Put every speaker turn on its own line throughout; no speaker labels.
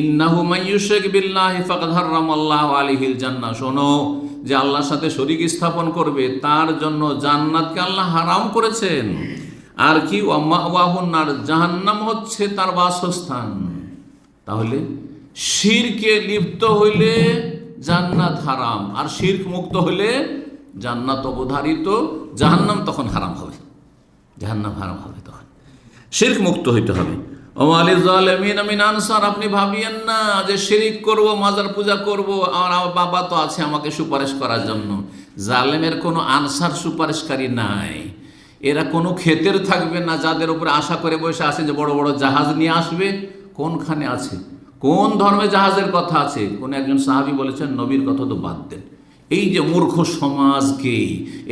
ইন্নাহু মাইয়ুশরিক বিল্লাহি ফাকাদ হারামাল্লাহু আলাইহিল জান্নাহ। শোনো, যে আল্লাহর সাথে শরীক স্থাপন করবে, তার জন্য জান্নাতকে আল্লাহ হারাম করেছেন। আর কি জাহান্নাম হচ্ছে তার বাসস্থান। তাহলে শিরকে লিপ্ত হইলে জান্নাত হারাম, আর শির্ক মুক্ত হইলে জান্নাত অবধারিত, জাহান্নাম তখন হারাম হবে। জাহান্নাম হারাম হবে তখন। শির্ক মুক্ত হইতে হবে। আনসার, আপনি ভাবিয়েন না যে শিরিক করব, মাজার পূজা করব আমার বাবা তো আছে আমাকে সুপারিশ করার জন্য। জালেমের কোনো আনসার সুপারিশকারী নাই। এরা কোনো ক্ষেতের থাকবে না, যাদের উপরে আশা করে বসে আছে যে বড় বড় জাহাজ নিয়ে আসবে। কোনখানে আছে? কোন ধর্মে জাহাজের কথা আছে? কোন একজন সাহাবি বলেছেন, নবীর কথা তো বাদ দেন। এই যে মূর্খ সমাজকে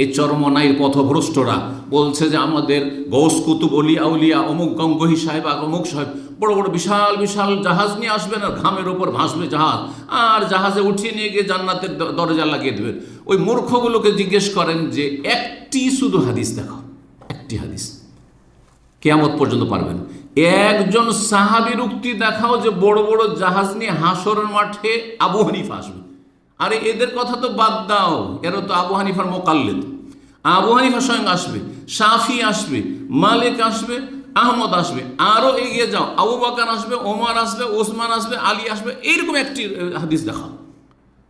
এই চরমনাইয়ের পথভ্রষ্টরা বলছে যে আমাদের গৌস কুতুব অলিয়া উলিয়া অমুক গঙ্গহি সাহেব আর অমুক সাহেব, বড় বড় বিশাল বিশাল জাহাজ নিয়ে আসবেন আর ঘামের ওপর ভাসবে জাহাজ। আর জাহাজে উঠিয়ে নিয়ে গিয়ে জান্নাতের দরজা লাগিয়ে দেবেন ওই মূর্খগুলোকে জিজ্ঞেস করেন যে, একটি শুধু হাদিস দেখো, একটি হাদিস। কেয়ামত পর্যন্ত পারবেন। একজন সাহাবির উক্তি দেখাও যে বড় বড় জাহাজ নিয়ে হাসরের মাঠে আবু হানিফা আসবে। আরে এদের কথা তো বাদ দাও। এরা তো আবু হানিফার মোকাল্লেদ। আবু হানিফা স্বয়ং আসবে সাফি আসবে, মালিক আসবে, আহমদ আসবে আরও এগিয়ে যাও। আবু বাকার আসবে, ওমর আসবে, ওসমান আসবে, আলী আসবে, এইরকম একটি হাদিস দেখাও,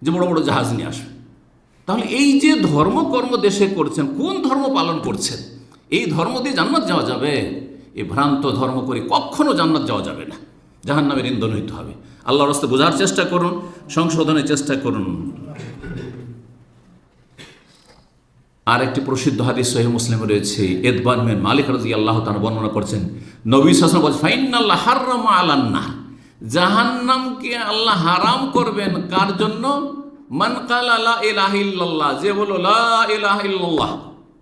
যে বড় বড় জাহাজ নিয়ে আসবে। তাহলে এই যে ধর্মকর্ম দেশে করছেন, কোন ধর্ম পালন করছেন, এই ধর্ম দিয়ে জান্নাত যাওয়া যাবে? এই ভ্রান্ত ধর্ম করে কখনো জান্নাত যাওয়া যাবে না। জাহান নামের ইন্ধন হইতে হবে। আল্লাহর রাস্তে বোঝার চেষ্টা করুন, সংশোধনের চেষ্টা করুন। আর একটি প্রসিদ্ধ হাদিস সহি মুসলিমে রয়েছে, এদবান মেন মালিক রাজি আল্লাহ তার বর্ণনা করছেন, নবী শাসন বলছে ফাইনাল্লাহ হারাম আলান্না জাহান্নামকে আল্লাহ হারাম করবেন কার জন্য? মান কাল আলা ইলাহিল্লাহ যে বলো লা ইলাহিল্লাহ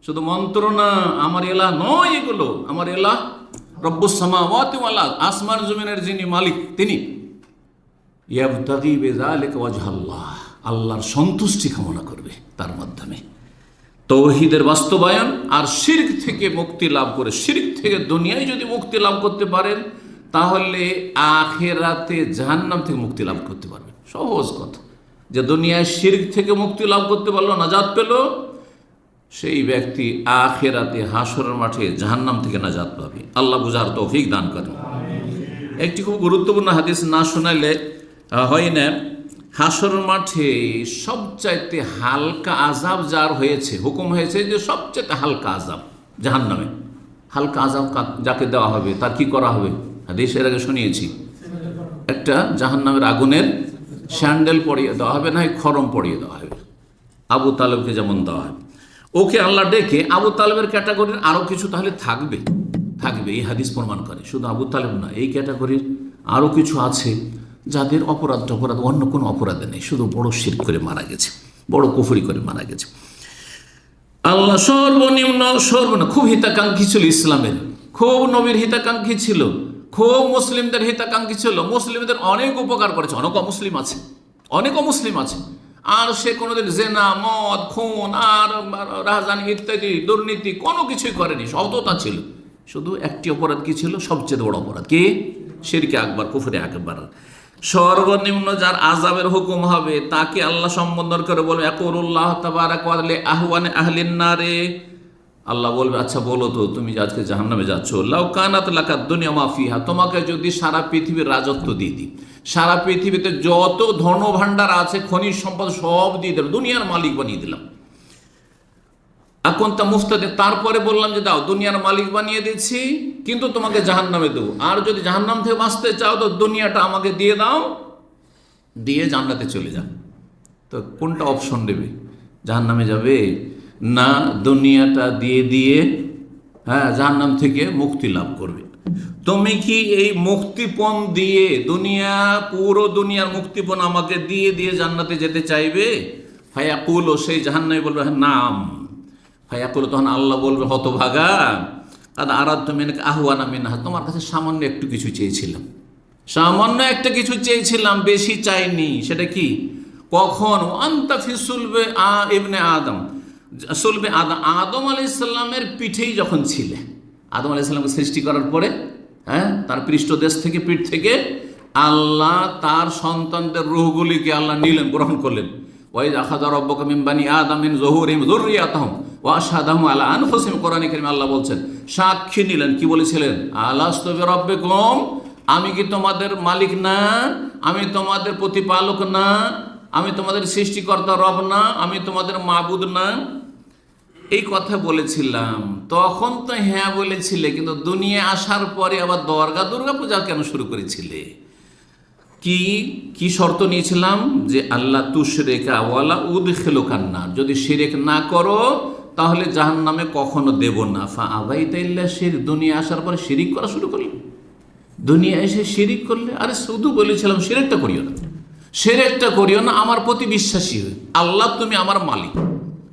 শুধু মন্ত্র না, আমার এলাহ নয় এগুলো আমার এলাহ রব্বুস সামাওয়াতি ওয়াল আসমান জমিনের যিনি মালিক তিনি আল্লাহর সন্তুষ্টি কামনা করবে তার মাধ্যমে। তৌহিদের বাস্তবায়ন আর শির্ক থেকে মুক্তি লাভ করে, শির্ক থেকে দুনিয়ায় যদি মুক্তি লাভ করতে পারেন, তাহলে আখেরাতে জাহান্নাম থেকে মুক্তি লাভ করতে পারবেন। সহজ কথা। যে দুনিয়ায় শির্ক থেকে মুক্তি লাভ করতে পারল নাজাদ পেল, সেই ব্যক্তি আখেরাতে হাসরের মাঠে জাহান্নাম থেকে নাজাদ পাবে। আল্লাহ বুঝার তৌফিক দান করেন। একটি খুব গুরুত্বপূর্ণ হাদিস না শোনাইলে হয় না? হাসর মাঠে সবচাইতে হালকা আজাব যার হয়েছে, হুকুম হয়েছে যে সবচাইতে হালকা আজাব জাহান নামে হালকা আজাব যাকে দেওয়া হবে, তার কি করা হবে? হাদিস এর আগে শুনিয়েছি। একটা জাহান নামের আগুনের স্যান্ডেল পরিয়ে দেওয়া হবে, না খরম পরিয়ে দেওয়া হবে? আবু তালেবকে যেমন দেওয়া হয়। ওকে আল্লাহ ডেকে আবু তালেবের ক্যাটাগরির আরও কিছু তাহলে থাকবে থাকবে, এই হাদিস প্রমাণ করে। শুধু আবু তালেব না এই ক্যাটাগরির আরও কিছু আছে। যাদের অপরাধ অপরাধ অন্য কোনো অপরাধে নেই। শুধু বড় শির করে মারা গেছে, বড় কুফুরি করে মারা গেছে। আল্লাহ সর্বনিম্ন সর্বনিম্ন খুব হিতাকাঙ্ক্ষী ছিল ইসলামের। খুব নবীর হিতাকাঙ্ক্ষী ছিল। খুব মুসলিমদের হিতাকাঙ্ক্ষী ছিল। মুসলিমদের অনেক উপকার করেছে। অনেক অমুসলিম আছে। অনেক অমুসলিম আছে। আর সে কোনোদিন জেনা, মদ, খুন, আর রাজধানী ইত্যাদি, দুর্নীতি কোনো কিছুই করেনি। সততা ছিল। শুধু একটি অপরাধ কি ছিল? সবচেয়ে বড় অপরাধ। কি? শিরকে আকবর, কুফরে আকবর। সর্বনিম্ন যার আজাবের হুকুম হবে, তাকে আল্লাহ সম্বোধন করে বলবে একরুল্লাহ তাবারাক তাআলা আহওয়ানে আল্লাহ বলবে আচ্ছা বলো তো, তুমি আজকে জাহান্নামে যাচ্ছ, লাউ কানাত লাকা দুনিয়া মাফিহা তোমাকে যদি সারা পৃথিবীর রাজত্ব দিয়ে দিই, সারা পৃথিবীতে যত ধন ভাণ্ডার আছে, খনিজ সম্পদ সব দিয়ে দিলাম, দুনিয়ার মালিক বানিয়ে দিলাম। এখন তা মুফতাদে তারপরে বললাম যে দাও দুনিয়ার মালিক বানিয়ে দিচ্ছি কিন্তু তোমাকে জাহান্নামে দেবো। আর যদি জাহান্নাম থেকে বাঁচতে চাও তো দুনিয়াটা আমাকে দিয়ে দাও দিয়ে জান্নাতে চলে যাও তো কোনটা অপশন নেবে জাহান্নামে যাবে? না দুনিয়াটা দিয়ে দিয়ে হ্যাঁ জাহান্নাম থেকে মুক্তি লাভ করবে। তুমি কি এই মুক্তিপণ দিয়ে দুনিয়া পুরো দুনিয়ার মুক্তিপণ আমাকে দিয়ে দিয়ে জান্নাতে যেতে চাইবে? ফায়াকুল ও সেই জাহান্নামে বলবে হ্যাঁ, নাম। ফায়াকুল, তখন আল্লাহ বলবে, হতভাগা। আর আরাধ্য মেনকে আহ্বানা মিনহা। তোমার কাছে সামান্য একটু কিছু চেয়েছিলাম। সামান্য একটা কিছু চেয়েছিলাম, বেশি চাইনি। সেটা কি? কখন? আন্তা ফিসুলবে আ ইবনে আদম। সুলবে আদম আদম আলি ইসলামের পিঠেই যখন ছিলে, আদম আলি ইসলামকে সৃষ্টি করার পরে হ্যাঁ তার পৃষ্ঠদেশ থেকে, পিঠ থেকে আল্লাহ তার সন্তানদের রুহগুলিকে আল্লাহ নিলেন, গ্রহণ করলেন। ওই আখাদা রব্বকা মিন বানি আদামিন জহুরিম জরুরি ওয়া আল্লাহ বলছেন, সাক্ষী নিলেন। কি বলেছিলেন? আলাস্তু বিরাব্বিকুম, আমি কি তোমাদের মালিক না? আমি তোমাদের প্রতিপালক না? আমি তোমাদের সৃষ্টিকর্তা রব না? আমি তোমাদের মাবুদ না? এই কথা বলেছিলাম। তখন তো হ্যাঁ বলেছিলে, কিন্তু দুনিয়া আসার পরে আবার দর্গা দুর্গা পূজা কেন শুরু করেছিলে? কি কি শর্ত নিয়েছিলাম? যে আল্লাহ তুশরেকা ওয়ালা উদ খেলো কান্না যদি শিরেক না করো তাহলে জাহান নামে কখনো দেব না। ফা আবাই তাইল্লা শির। দুনিয়া আসার পরে শিরিক করা শুরু করলে। দুনিয়া এসে শিরিক করলে, আরে শুধু বলেছিলাম শিরেকটা করিও না। শিরেকটা করিও না, আমার প্রতি বিশ্বাসী হয়ে। আল্লাহ তুমি আমার মালিক।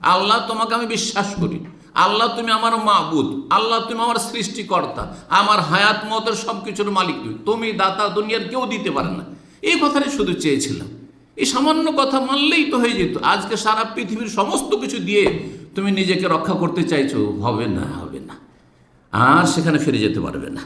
আল্লাহ তোমাকে আমি বিশ্বাস করি। আল্লাহ তুমি আমার মাবুদ। আল্লাহ তুমি আমার সৃষ্টিকর্তা। আমার হায়াত মতের সব কিছুর মালিক তুমি। তুমি দাতা, দুনিয়ার কেউ দিতে পারে না। এই কথাটাই শুধু চেয়েছিলাম। এই সামান্য কথা মানলেই তো হয়ে যেত। আজকে সারা পৃথিবীর সমস্ত কিছু দিয়ে তুমি নিজেকে রক্ষা করতে চাইছো, হবে না হবে না। আর সেখানে ফিরে যেতে পারবে না।